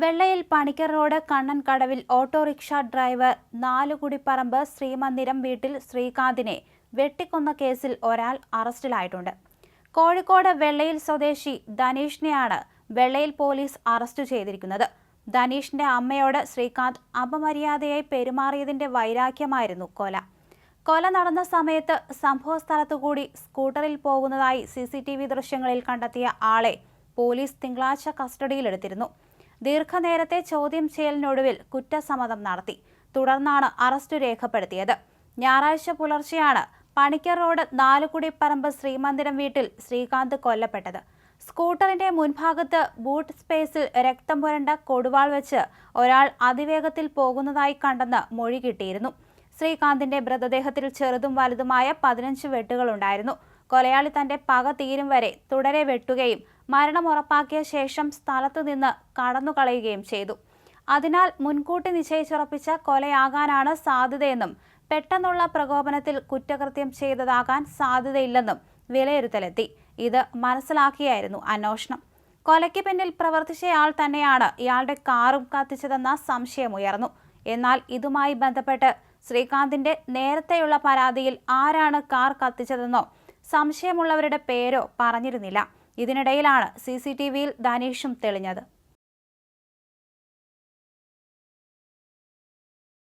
വെള്ളയിൽ Panicker road Kannan കടവിൽ autorickshaw driver നാലുകുടിപ്പറമ്പ് Sreemandiram വീട്ടിൽ ശ്രീകാന്തിനെ വെട്ടിക്കൊന്ന കേസിൽ ഒരാൾ അറസ്റ്റിലായിട്ടുണ്ട്. കോഴിക്കോട് വെള്ളയിൽ സ്വദേശി ധനീഷിനെയാണ് വെള്ളയിൽ പോലീസ് അറസ്റ്റ് ചെയ്തിരിക്കുന്നത്. ധനീഷിന്റെ അമ്മയോട് ശ്രീകാന്ത് അപമര്യാദയായി പെരുമാറിയതിന്റെ വൈരാഗ്യമായിരുന്നു കൊല. കൊല നടന്ന സമയത്ത് സംഭവസ്ഥലത്തുകൂടി സ്കൂട്ടറിൽ പോകുന്നതായി സി ദൃശ്യങ്ങളിൽ കണ്ടെത്തിയ ആളെ പോലീസ് തിങ്കളാഴ്ച കസ്റ്റഡിയിലെടുത്തിരുന്നു. ദീർഘനേരത്തെ ചോദ്യം ചെയ്യലിനൊടുവിൽ കുറ്റസമ്മതം നടത്തി. തുടർന്നാണ് അറസ്റ്റ് രേഖപ്പെടുത്തിയത്. ഞായറാഴ്ച പുലർച്ചെയാണ് പണിക്കർ റോഡ് നാലുകുടി നാലുകുടിപ്പറമ്പ് ശ്രീമന്ദിരം വീട്ടിൽ ശ്രീകാന്ത് കൊല്ലപ്പെട്ടത്. സ്കൂട്ടറിന്റെ മുൻഭാഗത്ത് ബൂട്ട് സ്പേസിൽ രക്തം പുരണ്ട കൊടുവാൾ വെച്ച് ഒരാൾ അതിവേഗത്തിൽ പോകുന്നതായി കണ്ടെന്ന് മൊഴി കിട്ടിയിരുന്നു. ശ്രീകാന്തിന്റെ മൃതദേഹത്തിൽ ചെറുതും വലുതുമായ പതിനഞ്ച് വെട്ടുകളുണ്ടായിരുന്നു. കൊലയാളി തന്റെ പക തീരും വരെ തുടരെ വെട്ടുകയും മരണം ഉറപ്പാക്കിയ ശേഷം സ്ഥലത്തു നിന്ന് കടന്നുകളയുകയും ചെയ്തു. അതിനാൽ മുൻകൂട്ടി നിശ്ചയിച്ചുറപ്പിച്ച കൊലയാകാനാണ് സാധ്യതയെന്നും പെട്ടെന്നുള്ള പ്രകോപനത്തിൽ കുറ്റകൃത്യം ചെയ്തതാകാൻ സാധ്യതയില്ലെന്നും വിലയിരുത്തലെത്തി. ഇത് മനസ്സിലാക്കിയായിരുന്നു അന്വേഷണം. കൊലയ്ക്ക് പിന്നിൽ പ്രവർത്തിച്ചയാൾ തന്നെയാണ് ഇയാളുടെ കാറും കത്തിച്ചതെന്ന സംശയമുയർന്നു എന്നാൽ ഇതുമായി ബന്ധപ്പെട്ട് ശ്രീകാന്തിന്റെ നേരത്തെയുള്ള പരാതിയിൽ ആരാണ് കാർ കത്തിച്ചതെന്നോ സംശയമുള്ളവരുടെ പേരോ പറഞ്ഞിരുന്നില്ല. ഇതിനിടയിലാണ് സി സി ടി വിയിൽ ധനീഷും തെളിഞ്ഞത്.